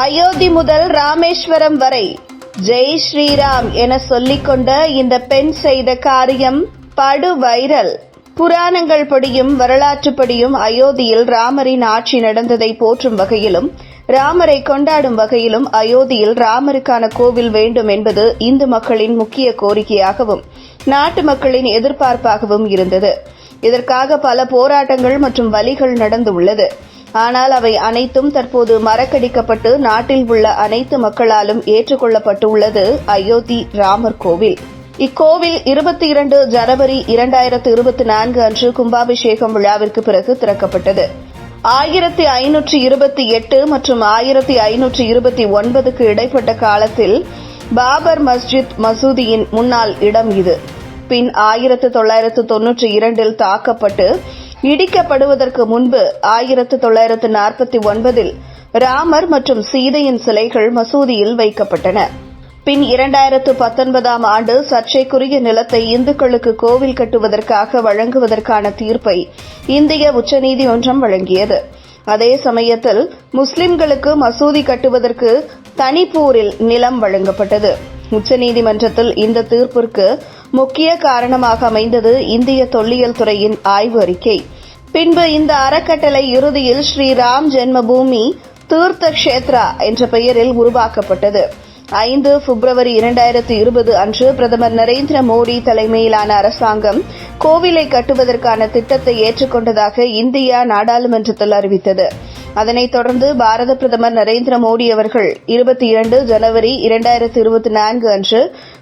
அயோத்தி முதல் ராமேஸ்வரம் வரை ஜெய் ஸ்ரீராம் என சொல்லிக்கொண்ட இந்த பெண் செய்த காரியம் படு வைரல். புராணங்கள் படியும் வரலாற்றுப்படியும் அயோத்தியில் ராமரின் ஆட்சி நடந்ததை போற்றும் வகையிலும் ராமரை கொண்டாடும் வகையிலும் அயோத்தியில் ராமருக்கான கோவில் வேண்டும் என்பது இந்து மக்களின் முக்கிய கோரிக்கையாகவும் நாட்டு மக்களின் எதிர்பார்ப்பாகவும் இருந்தது. இதற்காக பல போராட்டங்கள் மற்றும் வழிகள் நடந்துள்ளது. ஆனால் அவை அனைத்தும் தற்போது மறக்கடிக்கப்பட்டு நாட்டில் உள்ள அனைத்து மக்களாலும் ஏற்றுக்கொள்ளப்பட்டுள்ளது அயோத்தி ராமர் கோவில். இக்கோவில் இருபத்தி இரண்டு ஜனவரி இரண்டாயிரத்து இருபத்தி நான்கு அன்று கும்பாபிஷேகம் விழாவிற்கு பிறகு திறக்கப்பட்டது. ஆயிரத்தி ஐநூற்றி இருபத்தி எட்டு மற்றும் ஆயிரத்தி ஐநூற்றி இருபத்தி ஒன்பதுக்கு இடைப்பட்ட காலத்தில் பாபர் மஸ்ஜித் மசூதியின் முன்னாள் இடம் இது. பின் ஆயிரத்து தொள்ளாயிரத்து தொன்னூற்றி இரண்டில் தாக்கப்பட்டு இடிக்கப்படுவதற்கு முன்பு ஆயிரத்து தொள்ளாயிரத்து நாற்பத்தி ஒன்பதில் ராமர் மற்றும் சீதையின் சிலைகள் மசூதியில் வைக்கப்பட்டன. பின் இரண்டாயிரத்து பத்தொன்பதாம் ஆண்டு சர்ச்சைக்குரிய நிலத்தை இந்துக்களுக்கு கோவில் கட்டுவதற்காக வழங்குவதற்கான தீர்ப்பை இந்திய உச்சநீதிமன்றம் வழங்கியது. அதே சமயத்தில் முஸ்லிம்களுக்கு மசூதி கட்டுவதற்கு தனிப்பூரில் நிலம் வழங்கப்பட்டது. உச்சநீதிமன்றத்தில் இந்த தீர்ப்பிற்கு முக்கிய காரணமாக அமைந்தது இந்திய தொல்லியல் துறையின் ஆய்வு அறிக்கை. பின்பு இந்த அறக்கட்டளை இறுதியில் ஸ்ரீராம் ஜென்மபூமி தீர்த்த கஷேத்ரா என்ற பெயரில் உருவாக்கப்பட்டது. ஐந்து பிப்ரவரி இரண்டாயிரத்தி இருபது அன்று பிரதமர் நரேந்திர மோடி தலைமையிலான அரசாங்கம் கோவிலை கட்டுவதற்கான திட்டத்தை ஏற்றுக்கொண்டதாக இந்தியா நாடாளுமன்றத்தில் அறிவித்தது. அதனைத் தொடர்ந்து பாரத பிரதமர் நரேந்திர மோடி அவர்கள் இருபத்தி இரண்டு ஜனவரி இரண்டாயிரத்தி இருபத்தி நான்கு அன்று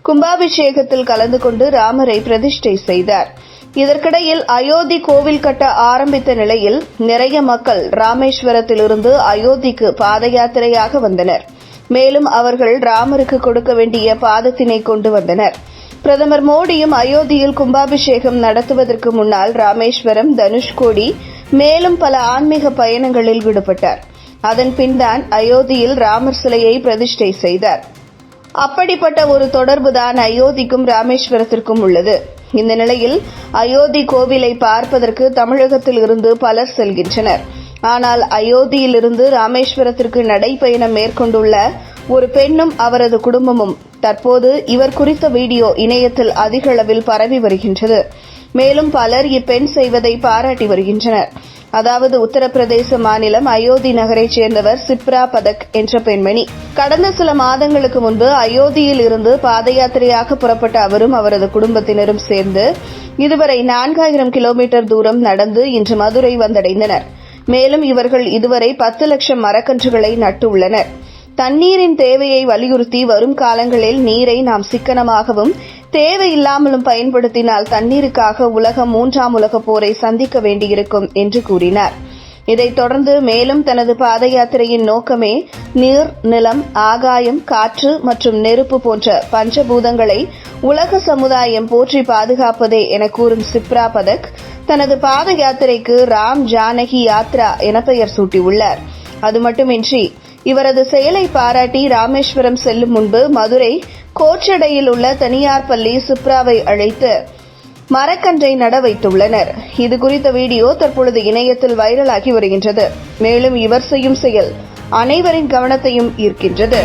கும்பாபிஷேகத்தில் கலந்து கொண்டு ராமரை பிரதிஷ்டை செய்தார். இதற்கிடையில் அயோத்தி கோவில் கட்ட ஆரம்பித்த நிலையில் நிறைய மக்கள் ராமேஸ்வரத்திலிருந்து அயோத்திக்கு பாத யாத்திரையாக வந்தனர். மேலும் அவர்கள் ராமருக்கு கொடுக்க வேண்டிய பாதத்தினை கொண்டு வந்தனர். பிரதமர் மோடியும் அயோத்தியில் கும்பாபிஷேகம் நடத்துவதற்கு முன்னால் ராமேஸ்வரம் தனுஷ்கோடி மேலும் பல ஆன்மீக பயணங்களில் ஈடுபட்டார் அதன் பின்தான் அயோத்தியில் ராமர் சிலையை பிரதிஷ்டை செய்தார். அப்படிப்பட்ட ஒரு தொடர்புதான் அயோத்திக்கும் ராமேஸ்வரத்திற்கும் உள்ளது. இந்த நிலையில் அயோத்தி கோவிலை பார்ப்பதற்கு தமிழகத்தில் இருந்து பலர் செல்கின்றனர். ஆனால் அயோத்தியிலிருந்து ராமேஸ்வரத்திற்கு நடைபயணம் மேற்கொண்டுள்ள ஒரு பெண்ணும் அவரது குடும்பமும் தற்போது இவர் குறித்த வீடியோ இணையத்தில் அதிகளவில் பரவி வருகின்றது. மேலும் பலர் இப்பெண் செய்வதை பாராட்டி வருகின்றனர். அதாவது உத்தரப்பிரதேச மாநிலம் அயோத்தி நகரைச் சேர்ந்தவர் சிப்ரா பதக் என்ற பெண்மணி. கடந்த சில மாதங்களுக்கு முன்பு அயோத்தியில் இருந்து பாத யாத்திரையாக புறப்பட்ட அவரும் அவரது குடும்பத்தினரும் சேர்ந்து இதுவரை நான்காயிரம் கிலோமீட்டர் தூரம் நடந்து இன்று மதுரை வந்தடைந்தனர். மேலும் இவர்கள் இதுவரை பத்து லட்சம் மரக்கன்றுகளை நட்டுள்ளனர். தண்ணீரின் தேவையை வலியுறுத்தி வரும் காலங்களில் நீரை நாம் சிக்கனமாகவும் தேவையில்லாமலும் பயன்படுத்தினால் தண்ணீருக்காக உலகம் மூன்றாம் உலகப் போரை சந்திக்க வேண்டியிருக்கும் என்று கூறினார். இதைத் தொடர்ந்து மேலும் தனது பாத யாத்திரையின் நோக்கமே நீர் நிலம் ஆகாயம் காற்று மற்றும் நெருப்பு போன்ற பஞ்சபூதங்களை உலக சமுதாயம் போற்றி பாதுகாப்பதே என கூறும் சிப்ரா பதக் தனது பாத யாத்திரைக்கு ராம் ஜானகி யாத்ரா என பெயர் சூட்டியுள்ளார். அது மட்டுமின்றி இவரது செயலை பாராட்டி ராமேஸ்வரம் செல்லும் முன்பு மதுரை கோச்சடையில் உள்ள தனியார் பள்ளி சுப்ராவை அழைத்து மரக்கன்றை நட வைத்துள்ளனர். இது குறித்த வீடியோ தற்பொழுது இணையத்தில் வைரலாகி வருகின்றது. மேலும் இவர் செய்யும் செயல் அனைவரின் கவனத்தையும் ஈர்க்கின்றது.